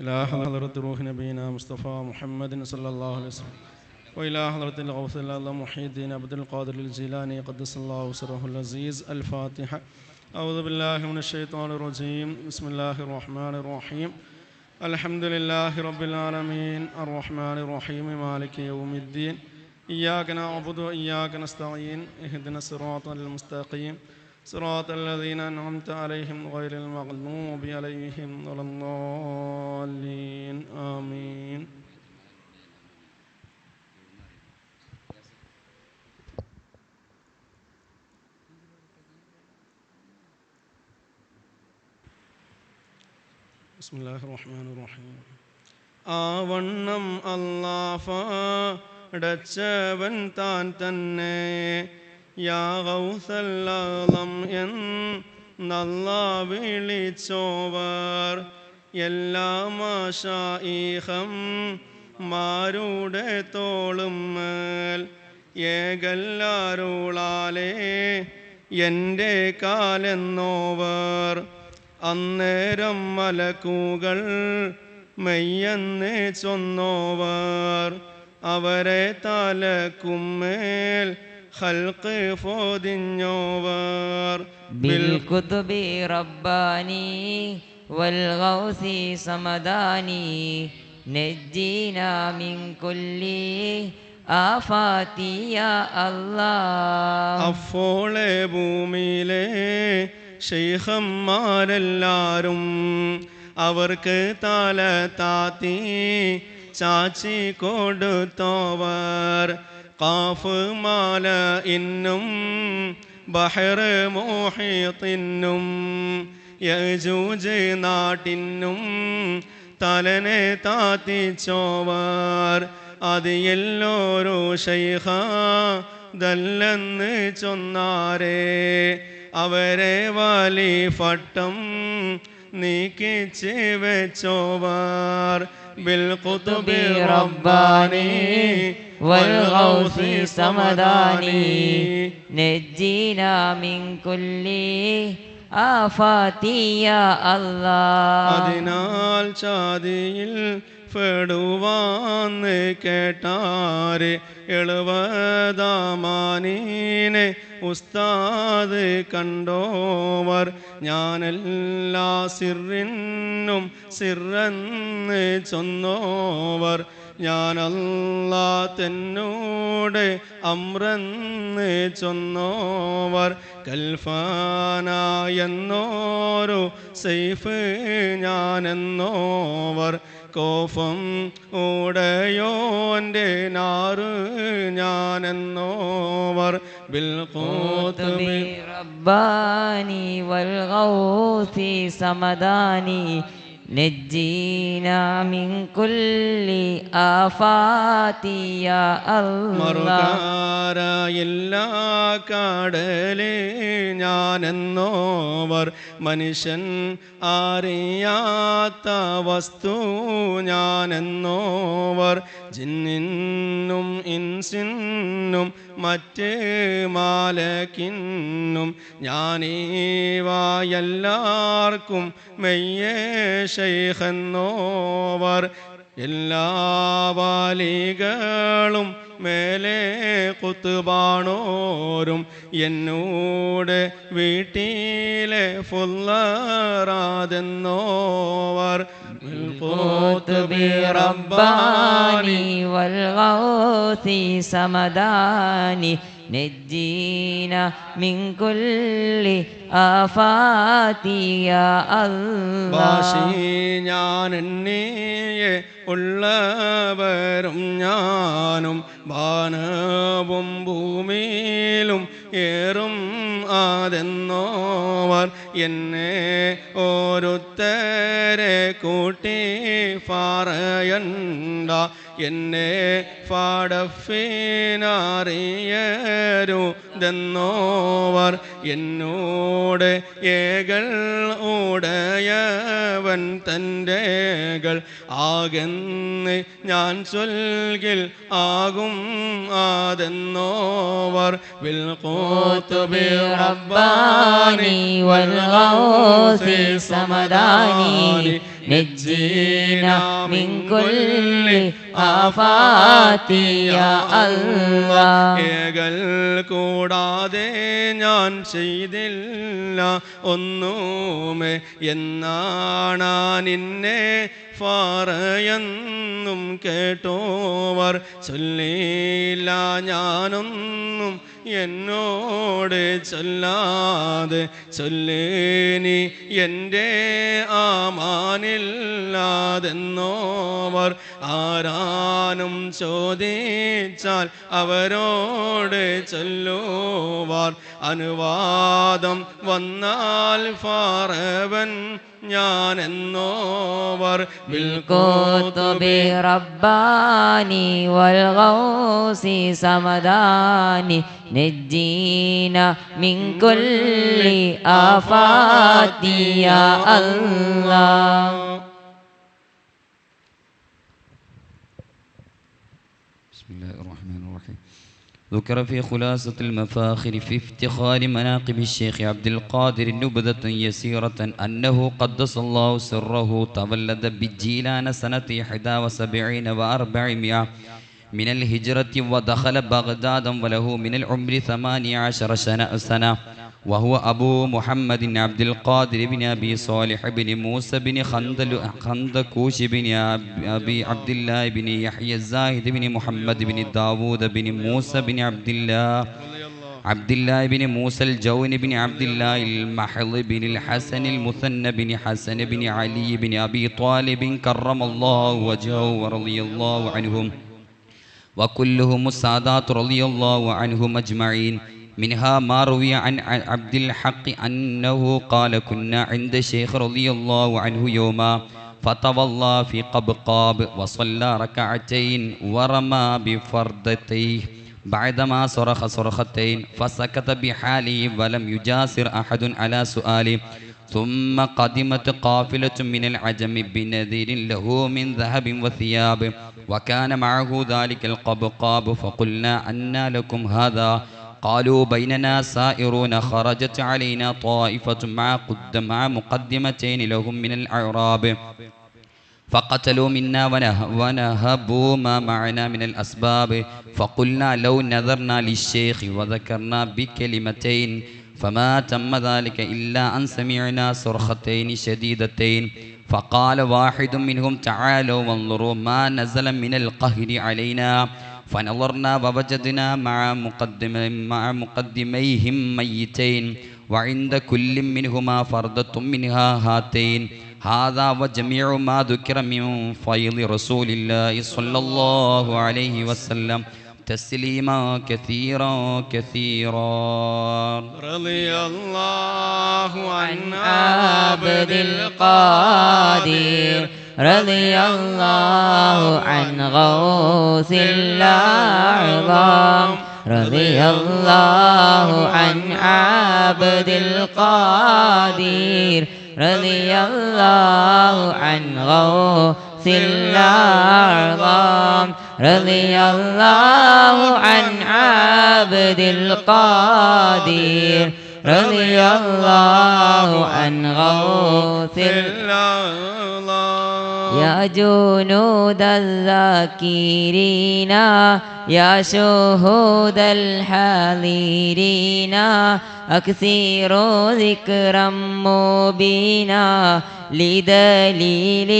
إلى حضرة روح نبينا مصطفى محمد صلى الله عليه وسلم. وإلى حضرة الغوث الله محي الدين عبد القادر الجيلاني قدس الله سره العزيز الفاتحة أعوذ بالله من الشيطان الرجيم. بسم الله الرحمن الرحيم. الحمد لله رب العالمين. الرحمن الرحيم. مالك يوم الدين. إياك نعبد وإياك نستعين. اهدنا الصراط المستقيم. صراط الذين أنعمت عليهم غير المغضوب عليهم ولا الضالين آمين بسم الله الرحمن الرحيم ആവണ്ണം അല്ലാഫടച്ചവൻ താൻ തന്നെ യാഗൗസല്ലാം എന്നല്ല വിളിച്ചോവർ. എല്ലാ മാഷായിഹം മാരുടെ തോളും മേൽ. ഏകല്ലാരുളാലേ എന്റെ കാലെന്നോവർ. അന്നേരം മലക്കുകൾ മെയ്യെന്ന് ചൊന്നോവർ. അവരെ തലക്കുമേൽ ഹൽക്ക് ഫോതിഞ്ഞോവർ بالكتب رباني والغوث صمداني نجينا من كل آفات يا الله അപ്പോളെ ഭൂമിയിലെ ഷെയ്ഖന്മാരെല്ലാരും അവർക്ക് തല താത്തി ചാച്ചി കൊടുത്തോവർ കാഫ് മാല ഇന്നും ബഹർ മോഹിത്തിനും യജൂജ് നാട്ടിനും തലനെ താത്തിച്ചോവാർ അത് എല്ലോരോ ഷൈഖ ദല്ലെന്ന് ചൊന്നാരേ. അവരെ വലി ഫട്ടം നീക്കിച്ച് വെച്ചോവർ بالقطب رباني والغوث صمداني صمداني نجينا من كل آفات يا الله അതിനാൽ ചാതിയിൽ പെടുവാന്ന് കേട്ടാര് എളുവതാമാനീനെ ഉസ്താദ് കണ്ടോവർ. ഞാനെല്ലാ സിറിനും സിറന്ന് ചൊന്നോവർ. ഞാനല്ലാ തെന്നോട് അമ്രന്ന് ചൊന്നോവർ. കൽഫാനായെന്നോരു സെയ്ഫ് ഞാനെന്നോവർ. കോഫം ഓടയോന്റെ നാറ് ഞാനെന്നോവർ. ബിൽഖൂത്തുബി റബ്ബാനി വൽ ഗൗസി സമദാനി نجينا من كل آفات يا الله മറുകാര എല്ലാ കാടലേ ഞാനെന്നോവർ മനുഷ്യൻ അറിയാത്ത വസ്തു ഞാനെന്നോവർ ജിന്നിനും ഇൻസിന്നും മറ്റ് മാലക്കിന്നും ഞാനീവായെല്ലാവർക്കും മെയ്യേ ഷെയ്ഖെന്നോവർ എല്ലാ വാലികളും മേലെ കുത്തുബാണോരും. എന്നോട് വീട്ടിലെ ഫുല്ലറാതെന്നോവർ القطب رباني والغوث صمداني نجينا من كل آفات يا الله ഭാഷി ഞാൻ എണ്ണിയെ ഉള്ളവരും ഞാനും വാനവും ഭൂമിയിലും ഏറും ആതെന്നോവർ എന്നെ ഓരോരുത്തരെ കൂട്ടി പറയണ്ട. എന്നെ പാടഫീനറിയരുതെന്നോവർ എന്നോട് ഏകൾ ഉടയവൻ തന്റെകൾ ആകെന്ന് ഞാൻ സ്വൽകിൽ ആകും ആതെന്നോവർ വിൽക്കോത്തുബി റബ്ബാനി വൽ സമദാനി. نجينا من كل آفات يا الله ഏകൽ കൂടാതെ ഞാൻ ചെയ്തില്ല ഒന്നുമേ എന്നാണ് നിന്നെ പറയുന്നും കേട്ടോവർ ചൊല്ലില്ല ഞാനൊന്നും എന്നോട് ചൊല്ലാതെ ചൊല്ലേനി എന്റെ ആമാനില്ലാതെന്നോവർ ആരാനും ചോദിച്ചാൽ അവരോട് ചൊല്ലുവാർ അനുവാദം വന്നാൽ ഫാറവൻ ഞാൻ എന്നോവർ ബിൽകോതുബി റബ്ബാനി വൽ ഗൗസി സമദാനി നജ്ജീന മിൻ കുല്ലി ആഫാത്തിയ അല്ലാഹ് ذكر في خلاصة المفاخر في افتخار مناقب الشيخ عبد القادر نبذة يسيرة أنه قدس الله سره تولد بالجيلان سنة 71 وأربعمائة من الهجرة ودخل بغداد وله من العمر 18 سنة, سنة وهو أبو محمد عبد القادر بن أبي صالح بن موسى بن خندل خندكوش بن أبي عبد الله بن يحيى الزاهد بن محمد بن داوود بن موسى بن عبد الله عبد الله بن موسى الجون بن عبد الله المحض بن الحسن المثنى بن حسن بن علي بن أبي طالب كرم الله وجهه ورضي الله عنهم وكلهم السادات رضي الله عنهم أجمعين. منها ما روي عن عبد الحق أنه قال كنا عند الشيخ رضي الله عنه يوما فتولى في قبقاب وصلى ركعتين ورمى بفردتيه. بعدما صرخ صرختين فسكت بحاله ولم يجاسر أحد على سؤاله. ثم قدمت قافلة من العجم بنذير له من ذهب وثياب وكان معه ذلك القبقاب فقلنا أنى لكم هذا. قالوا بيننا سائرون خرجت علينا طائفة مع قدم مع مقدمتين لهم من الأعراب. فقتلوا منا ونه- ونهبوا ما معنا من الأسباب. فقلنا لو نذرنا للشيخ وذكرنا بكلمتين فما تم ذلك إلا أن سمعنا صرختين شديدتين فقال واحد منهم تعالوا وانظروا ما نزل من القهر علينا فنظرنا ووجدنا مع مقدم مع مقدميهم ميتين وعند كل منهما فردة منها هاتين هذا وجميع ما ذكر من فيض رسول الله صلى الله عليه وسلم تسليما كثيرا كثيرا. رضي الله عن عبد القادر. رضي الله عن غوث الأعظم رضي الله عن عبد القادر. رضي الله عن غوث الأعظم رضي الله عن عبد القادر رضي الله عن غوث جنود الذاكرين يا شهود الحاضرين أكثروا ذكرا مبينا لدليل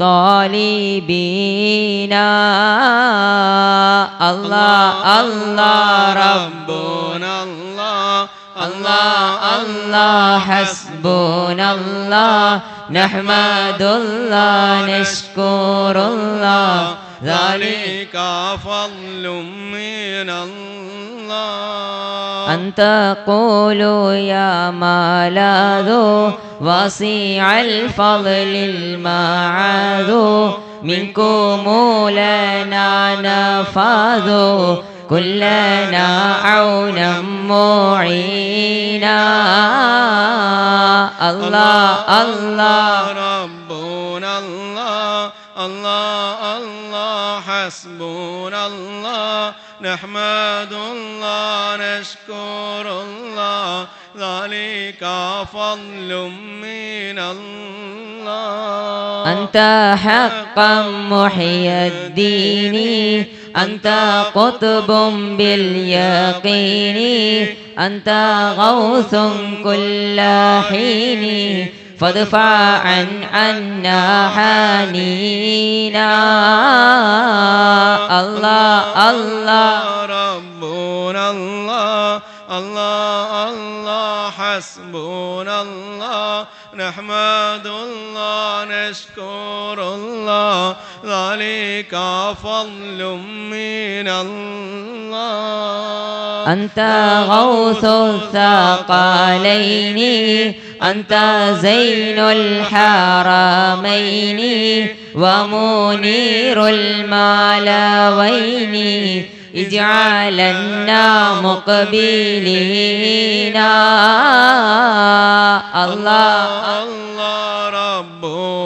الطالبين الله الله رب ربنا الله الله الله حسبنا الله نحمد الله نشكر الله. ذلك فضل من الله. أن تقولوا يا ملاذ وسيع الفضل المعاذ. منكم لنا نفاذ. كلنا عونا معينا. الله الله. ربنا الله الله الله حسبنا الله. نحمد الله نشكر الله. ذلك فضل من الله. أنت حقا محيي الدين. أنت قطب باليقين أنت غوث كل حين فادفع عن عنا حنينا. الله الله. ربنا الله الله الله. حسبنا الله. نحمد الله. نشكر الله ذلك فضل من الله أنت غوث الثقلين أنت زين الحرمين ومنير المالوين اجعلنا مقبلين الله الله ربنا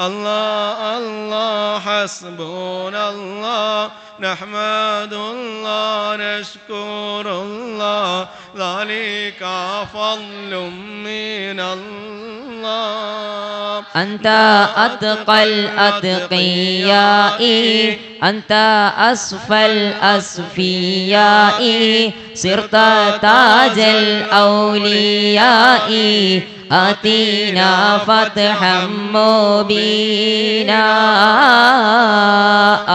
الله الله حسبنا الله نحمد الله نشكر الله ذلك فضل من الله. أنت أتقى الأتقياء أنت أصفى الأصفياء صرت تاج الأولياء. آتينا فتحا مبينا.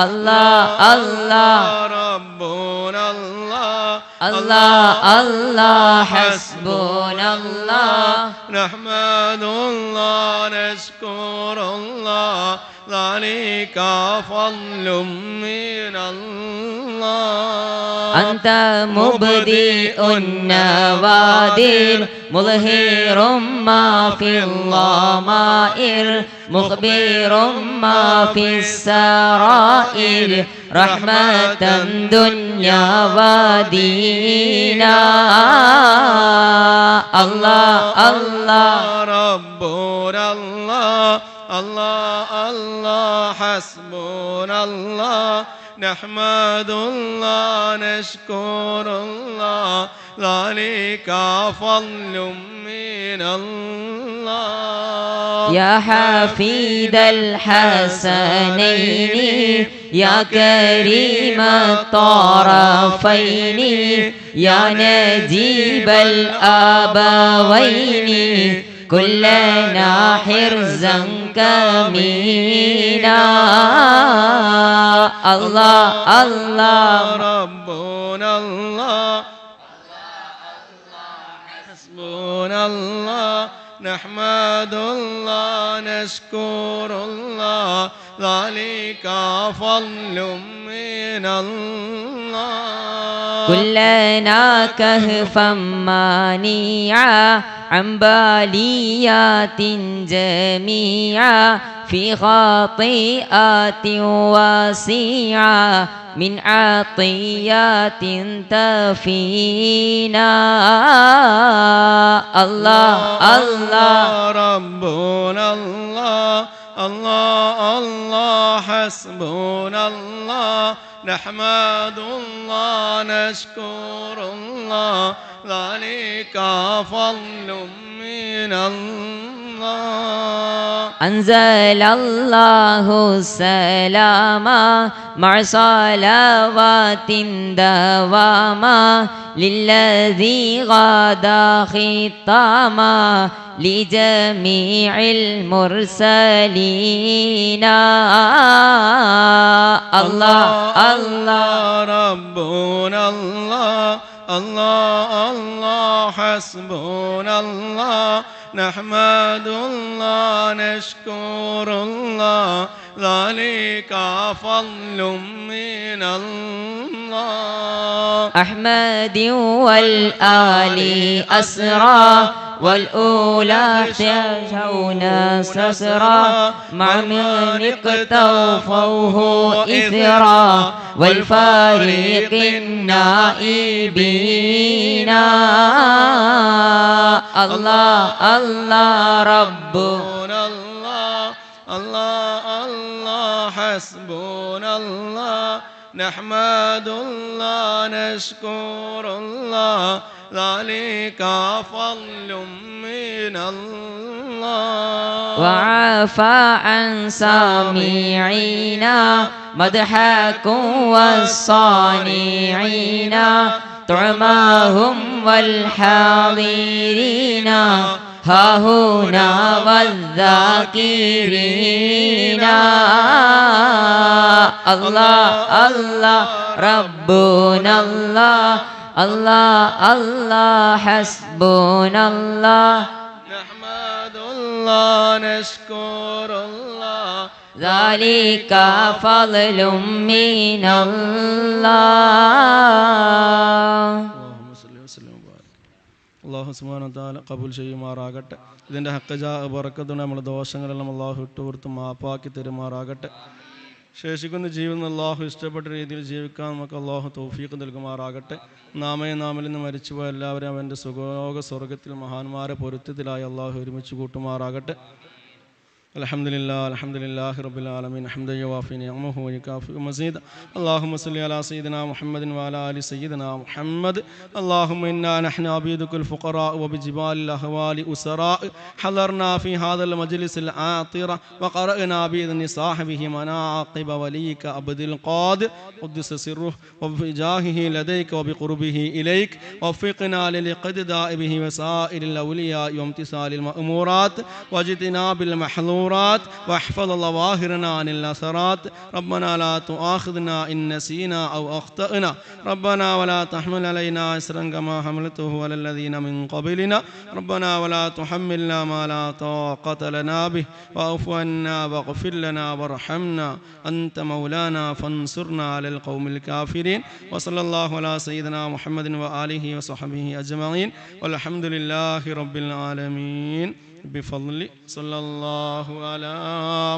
الله الله. ربنا الله. الله الله. حسبنا الله. نحمد الله نشكر الله. ذلك فضل من الله. أنت مبدئ النوادر مظهر ما في الضمائر مخبر ما في السرائر رحمة دنيا ودينا. الله الله. ربنا الله. الله الله حسبنا الله نحمد الله نشكر الله ذلك فضل من الله. يا حفيد الحسنين يا كريم الطرفين يا نجيب الآبوين كلنا حرزا كمينا الله الله. ربنا الله. حسبنا الله. نحمد الله نشكر الله. ذلك فضل من الله. كلنا كهفا مانيعا عن باليات جميعا في خطيئات واسعة من عطيات تفينا. الله الله. ربنا الله. الله الله حسبنا الله نحمد الله نشكر الله ذلك فضل من الله. أنزل الله السلام مع صلوات دواما للذي غدا ختاما لجميع المرسلين. الله الله. ربنا الله الله الله حسبنا الله. نحمد الله نشكر الله ذلك فضل من الله. أحمد والآل أسرى والأولى تشون سسرى. مع من اقتفوه إثرا والفريق النائبين. الله الله رب. حسبنا الله الله الله حسبنا الله. نحمد الله نشكر الله. ذلك فضل من الله. وعافى عن سامعينا مدحكم والصانعين. طعماهم والحاضرين ها هنا والذاكرين. الله الله ربنا الله الله الله حسبنا الله. نحمد الله نشكر الله. ذلك فضل من الله اللهم صل وسلم وبارك അള്ളാഹു സുബാന താല കബൂൽ ചെയ്യുമാറാകട്ടെ ഇതിൻ്റെ ഹക്കജാ ബറക്കത്തുണ്ട് നമ്മുടെ ദോഷങ്ങളെല്ലാം അള്ളാഹു ഇട്ടുകൊടുത്ത് മാപ്പാക്കി തരുമാറാകട്ടെ ശേഷിക്കുന്ന ജീവിതം അള്ളാഹു ഇഷ്ടപ്പെട്ട രീതിയിൽ ജീവിക്കാൻ നമുക്ക് അള്ളാഹു തൗഫീഖ് നൽകുമാറാകട്ടെ നാമേ നാമിൽ നിന്ന് മരിച്ചുപോയ എല്ലാവരും അവൻ്റെ സുഖലോക സ്വർഗത്തിൽ മഹാന്മാരെ പൊരുത്തത്തിലായി അള്ളാഹു ഒരുമിച്ച് കൂട്ടുമാറാകട്ടെ الحمد لله الحمد لله رب العالمين حمدا يوافي نعمه ويكافئ مزيدا. اللهم صل على سيدنا محمد وعلى آل سيدنا محمد. اللهم إنا نحن عبيدك الفقراء وبجبال الأهوال أسراء. حضرنا في هذا المجلس العاطرة وقرأنا بإذن صاحبه مناقب وليك عبد القادر قدس سره وبجاهه لديك وبقربه إليك. وفقنا للاقتداء به وسائر الأولياء وامتثال المأمورات. واجتناب المحظورات واحفظ ظواهرنا عن الأثرات. ربنا لا تؤاخذنا إن نسينا أو أخطأنا. ربنا ولا تحمل علينا إسرا كما حملته على الذين من قبلنا. ربنا ولا تحملنا ما لا طاقة لنا به. واعف عنا واغفر لنا وارحمنا. أنت مولانا فانصرنا على القوم الكافرين. وصلى الله على سيدنا محمد وآله وصحبه أجمعين. والحمد لله رب العالمين. بفضل صلى الله على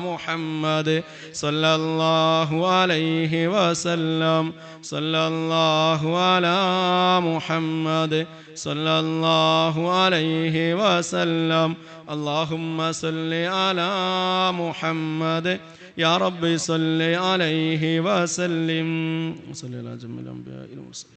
محمد صلى الله عليه وسلم صلى الله على محمد صلى الله عليه وسلم اللهم صل على محمد يا رب صل عليه وسلم صل على جميع الأنبياء والمرسلين